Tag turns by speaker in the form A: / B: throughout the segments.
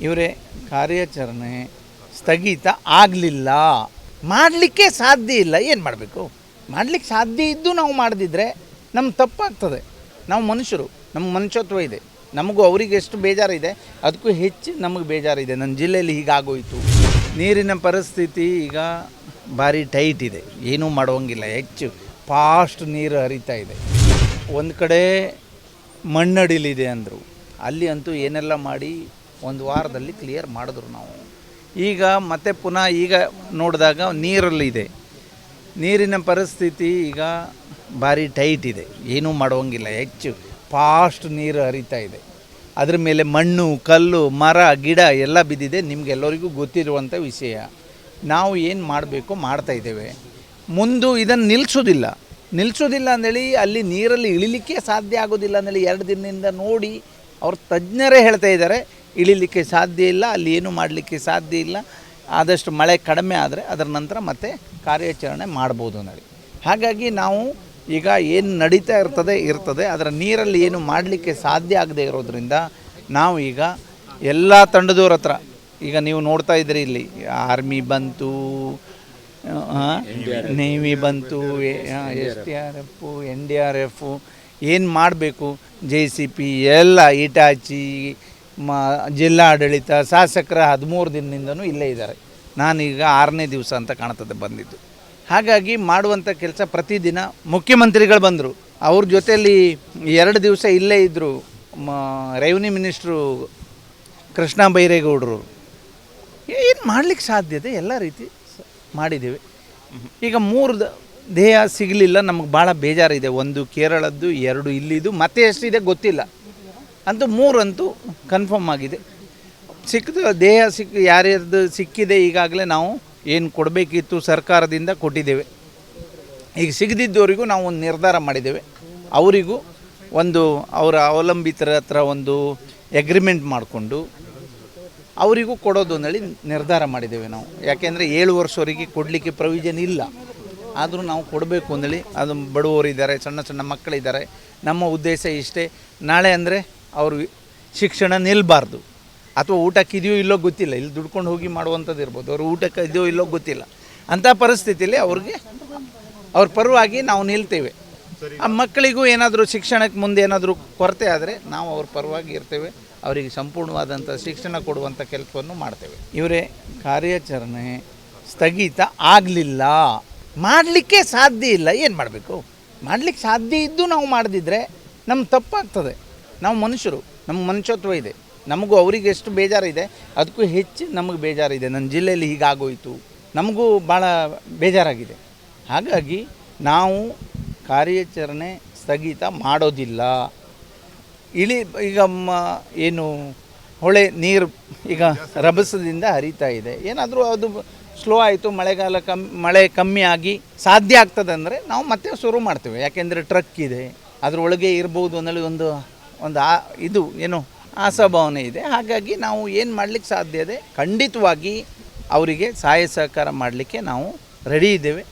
A: ಇವರೇ ಕಾರ್ಯಾಚರಣೆ ಸ್ಥಗಿತ ಆಗಲಿಲ್ಲ. ಮಾಡಲಿಕ್ಕೆ ಸಾಧ್ಯ ಇಲ್ಲ. ಏನು ಮಾಡಬೇಕು? ಮಾಡಲಿಕ್ಕೆ ಸಾಧ್ಯ ಇದ್ದು ನಾವು ಮಾಡದಿದ್ರೆ ನಮ್ಮ ತಪ್ಪಾಗ್ತದೆ. ನಾವು ಮನುಷ್ಯರು ನಮ್ಮ ಮನುಷ್ಯತ್ವ ಇದೆ. ನಮಗೂ ಅವರಿಗೆ ಎಷ್ಟು ಬೇಜಾರಿದೆ, ಅದಕ್ಕೂ ಹೆಚ್ಚು ನಮಗೆ ಬೇಜಾರಿದೆ. ನನ್ನ ಜಿಲ್ಲೆಯಲ್ಲಿ ಹೀಗಾಗೋಯಿತು. ನೀರಿನ ಪರಿಸ್ಥಿತಿ ಈಗ ಭಾರಿ ಟೈಟ್ ಇದೆ. ಏನೂ ಮಾಡುವಂಗಿಲ್ಲ. ಹೆಚ್ಚು ಫಾಸ್ಟ್ ನೀರು ಹರಿತಾ ಇದೆ. ಒಂದು ಕಡೆ ಮಣ್ಣಡಿಲಿದೆ ಅಂದರು. ಅಲ್ಲಿ ಅಂತೂ ಏನೆಲ್ಲ ಮಾಡಿ ಒಂದು ವಾರದಲ್ಲಿ ಕ್ಲಿಯರ್ ಮಾಡಿದ್ರು ನಾವು. ಈಗ ಮತ್ತೆ ಪುನಃ ಈಗ ನೋಡಿದಾಗ ನೀರಲ್ಲಿದೆ ನೀರಿನ ಪರಿಸ್ಥಿತಿ ಈಗ ಭಾರಿ ಟೈಟ್ ಇದೆ. ಏನೂ ಮಾಡುವಂಗಿಲ್ಲ. ಹೆಚ್ಚು ಫಾಸ್ಟ್ ನೀರು ಹರಿತಾ ಇದೆ. ಅದ್ರ ಮೇಲೆ ಮಣ್ಣು, ಕಲ್ಲು, ಮರ, ಗಿಡ ಎಲ್ಲ ಬಿದ್ದಿದೆ. ನಿಮಗೆಲ್ಲರಿಗೂ ಗೊತ್ತಿರುವಂಥ ವಿಷಯ. ನಾವು ಏನು ಮಾಡಬೇಕು ಮಾಡ್ತಾ ಇದ್ದೇವೆ. ಮುಂದು ಇದನ್ನು ನಿಲ್ಲಿಸೋದಿಲ್ಲ ನಿಲ್ಲಿಸೋದಿಲ್ಲ ಅಂದೇಳಿ ಅಲ್ಲಿ ನೀರಲ್ಲಿ ಇಳಿಲಿಕ್ಕೆ ಸಾಧ್ಯ ಆಗೋದಿಲ್ಲ ಅಂದೇಳಿ ಎರಡು ದಿನದಿಂದ ನೋಡಿ ಅವ್ರ ತಜ್ಞರೇ ಹೇಳ್ತಾ ಇದ್ದಾರೆ. ಇಳಿಲಿಕ್ಕೆ ಸಾಧ್ಯ ಇಲ್ಲ, ಅಲ್ಲಿ ಏನು ಮಾಡಲಿಕ್ಕೆ ಸಾಧ್ಯ ಇಲ್ಲ, ಆದಷ್ಟು ಮಳೆ ಕಡಿಮೆ ಆದರೆ ಅದರ ನಂತರ ಮತ್ತೆ ಕಾರ್ಯಾಚರಣೆ ಮಾಡ್ಬೋದು ಅನ್ನೋದು. ಹಾಗಾಗಿ ನಾವು ಈಗ ಏನು ನಡೀತಾ ಇರ್ತದೆ ಇರ್ತದೆ, ಅದರ ನೀರಲ್ಲಿ ಏನು ಮಾಡಲಿಕ್ಕೆ ಸಾಧ್ಯ ಆಗದೆ ಇರೋದ್ರಿಂದ ನಾವು ಈಗ ಎಲ್ಲ ತಂಡದವ್ರ ಹತ್ರ, ಈಗ ನೀವು ನೋಡ್ತಾ ಇದ್ದೀರಿ ಇಲ್ಲಿ ಆರ್ಮಿ ಬಂತು ನೇವಿ ಬಂತು S T R F N D R F ಏನು ಮಾಡಬೇಕು ಜೆ ಸಿ ಪಿ ಎಲ್ಲ ಇಟಾಚಿ ಮ, ಜಿಲ್ಲಾಡಳಿತ ಶಾಸಕರ ಹದಿಮೂರು ದಿನದಿಂದನೂ ಇಲ್ಲೇ ಇದ್ದಾರೆ. ನಾನೀಗ ಆರನೇ ದಿವಸ ಅಂತ ಕಾಣ್ತದೆ ಬಂದಿದ್ದು. ಹಾಗಾಗಿ ಮಾಡುವಂಥ ಕೆಲಸ ಪ್ರತಿದಿನ ಮುಖ್ಯಮಂತ್ರಿಗಳು ಬಂದರು. ಅವ್ರ ಜೊತೆಯಲ್ಲಿ ಎರಡು ದಿವಸ ಇಲ್ಲೇ ಇದ್ದರು ಮ, ರೆವಿನ್ಯೂ ಮಿನಿಸ್ಟ್ರು ಕೃಷ್ಣ ಬೈರೇಗೌಡರು. ಏನು ಮಾಡಲಿಕ್ಕೆ ಸಾಧ್ಯತೆ? ಎಲ್ಲ ರೀತಿ ಮಾಡಿದ್ದೇವೆ. ಈಗ ಮೂರು ದೇಹ ಸಿಗಲಿಲ್ಲ, ನಮಗೆ ಭಾಳ ಬೇಜಾರಿದೆ. ಒಂದು ಕೇರಳದ್ದು, ಎರಡು ಇಲ್ಲಿದು ಮತ್ತೆ ಎಷ್ಟಿದೆ ಗೊತ್ತಿಲ್ಲ. ಅಂತೂ ಮೂರಂತೂ ಕನ್ಫರ್ಮ್ ಆಗಿದೆ. ಸಿಕ್ಕಿದ ದೇಹ ಸಿಕ್ಕ ಯಾರ್ಯಾರ್ದು ಸಿಕ್ಕಿದೆ ಈಗಾಗಲೇ ನಾವು ಏನು ಕೊಡಬೇಕಿತ್ತು ಸರ್ಕಾರದಿಂದ ಕೊಟ್ಟಿದ್ದೇವೆ. ಈಗ ಸಿಗದಿದ್ದವರಿಗೂ ನಾವು ಒಂದು ನಿರ್ಧಾರ ಮಾಡಿದ್ದೇವೆ. ಅವರಿಗೂ ಒಂದು ಅವರ ಅವಲಂಬಿತರ ಹತ್ರ ಒಂದು ಎಗ್ರಿಮೆಂಟ್ ಮಾಡಿಕೊಂಡು ಅವರಿಗೂ ಕೊಡೋದು ಅಂದೇಳಿ ನಿರ್ಧಾರ ಮಾಡಿದ್ದೇವೆ ನಾವು. ಯಾಕೆಂದರೆ ಏಳು ವರ್ಷವರೆಗೆ ಕೊಡಲಿಕ್ಕೆ ಪ್ರೊವಿಷನ್ ಇಲ್ಲ. ಆದರೂ ನಾವು ಕೊಡಬೇಕು ಅಂದೇಳಿ ಅದು ಬಡವರಿದ್ದಾರೆ, ಸಣ್ಣ ಸಣ್ಣ ಮಕ್ಕಳಿದ್ದಾರೆ. ನಮ್ಮ ಉದ್ದೇಶ ಇಷ್ಟೇ. ನಾಳೆ ಅಂದರೆ ಅವರು ಶಿಕ್ಷಣ ನಿಲ್ಲಬಾರ್ದು ಅಥವಾ ಊಟಕ್ಕೆ ಇದೆಯೋ ಇಲ್ಲೋ ಗೊತ್ತಿಲ್ಲ. ಇಲ್ಲಿ ದುಡ್ಕೊಂಡು ಹೋಗಿ ಮಾಡುವಂಥದ್ದು ಇರ್ಬೋದು. ಅವ್ರು ಊಟಕ್ಕೆ ಇದೆಯೋ ಇಲ್ಲೋ ಗೊತ್ತಿಲ್ಲ. ಅಂಥ ಪರಿಸ್ಥಿತಿಯಲ್ಲಿ ಅವ್ರಿಗೆ ಅವ್ರ ಪರವಾಗಿ ನಾವು ನಿಲ್ತೇವೆ. ಆ ಮಕ್ಕಳಿಗೂ ಏನಾದರೂ ಶಿಕ್ಷಣಕ್ಕೆ ಮುಂದೆ ಏನಾದರೂ ಕೊರತೆ ಆದರೆ ನಾವು ಅವ್ರ ಪರವಾಗಿ ಇರ್ತೇವೆ. ಅವರಿಗೆ ಸಂಪೂರ್ಣವಾದಂಥ ಶಿಕ್ಷಣ ಕೊಡುವಂಥ ಕೆಲಸವನ್ನು ಮಾಡ್ತೇವೆ. ಇವರೇ ಕಾರ್ಯಾಚರಣೆ ಸ್ಥಗಿತ ಆಗಲಿಲ್ಲ. ಮಾಡಲಿಕ್ಕೆ ಸಾಧ್ಯ ಇಲ್ಲ. ಏನು ಮಾಡಬೇಕು? ಮಾಡಲಿಕ್ಕೆ ಸಾಧ್ಯ ಇದ್ದು ನಾವು ಮಾಡದಿದ್ರೆ ನಮ್ಮ ತಪ್ಪಾಗ್ತದೆ. ನಾವು ಮನುಷ್ಯರು, ನಮ್ಮ ಮನುಷ್ಯತ್ವ ಇದೆ. ನಮಗೂ ಅವರಿಗೆ ಎಷ್ಟು ಬೇಜಾರಿದೆ, ಅದಕ್ಕೂ ಹೆಚ್ಚು ನಮಗೆ ಬೇಜಾರಿದೆ. ನನ್ನ ಜಿಲ್ಲೆಯಲ್ಲಿ ಹೀಗಾಗೋಯಿತು. ನಮಗೂ ಭಾಳ ಬೇಜಾರಾಗಿದೆ. ಹಾಗಾಗಿ ನಾವು ಕಾರ್ಯಾಚರಣೆ ಸ್ಥಗಿತ ಮಾಡೋದಿಲ್ಲ. ಇಳಿ, ಈಗ ಏನು, ಹೊಳೆ ನೀರು ಈಗ ರಭಸದಿಂದ ಹರಿತಾ ಇದೆ. ಏನಾದರೂ ಅದು ಸ್ಲೋ ಆಯಿತು, ಮಳೆಗಾಲ ಕಮ್ಮಿ ಮಳೆ ಕಮ್ಮಿ ಆಗಿ ಸಾಧ್ಯ ಆಗ್ತದೆ ಅಂದರೆ ನಾವು ಮತ್ತೆ ಶುರು ಮಾಡ್ತೇವೆ. ಯಾಕೆಂದರೆ ಟ್ರಕ್ ಇದೆ. ಅದರೊಳಗೆ ಇರ್ಬೋದು ಅನ್ನೋ ಒಂದು ಒಂದು ಆ ಇದು, ಏನು ಆಶಾಭಾವನೆ ಇದೆ. ಹಾಗಾಗಿ ನಾವು ಏನು ಮಾಡಲಿಕ್ಕೆ ಸಾಧ್ಯ ಇದೆ? ಖಂಡಿತವಾಗಿ ಅವರಿಗೆ ಸಹಾಯ ಸಹಕಾರ ಮಾಡಲಿಕ್ಕೆ ನಾವು ರೆಡಿ ಇದ್ದೇವೆ.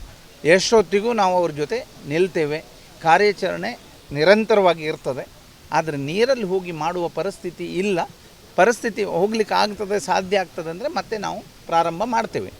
A: ಎಷ್ಟೊತ್ತಿಗೂ ನಾವು ಅವ್ರ ಜೊತೆ ನಿಲ್ತೇವೆ. ಕಾರ್ಯಾಚರಣೆ ನಿರಂತರವಾಗಿ ಇರ್ತದೆ. ಆದರೆ ನೀರಲ್ಲಿ ಹೋಗಿ ಮಾಡುವ ಪರಿಸ್ಥಿತಿ ಇಲ್ಲ. ಪರಿಸ್ಥಿತಿ ಹೋಗ್ಲಿಕ್ಕೆ ಆಗ್ತದೆ, ಸಾಧ್ಯ ಆಗ್ತದೆ ಅಂದರೆ ಮತ್ತೆ ನಾವು ಪ್ರಾರಂಭ ಮಾಡ್ತೇವೆ.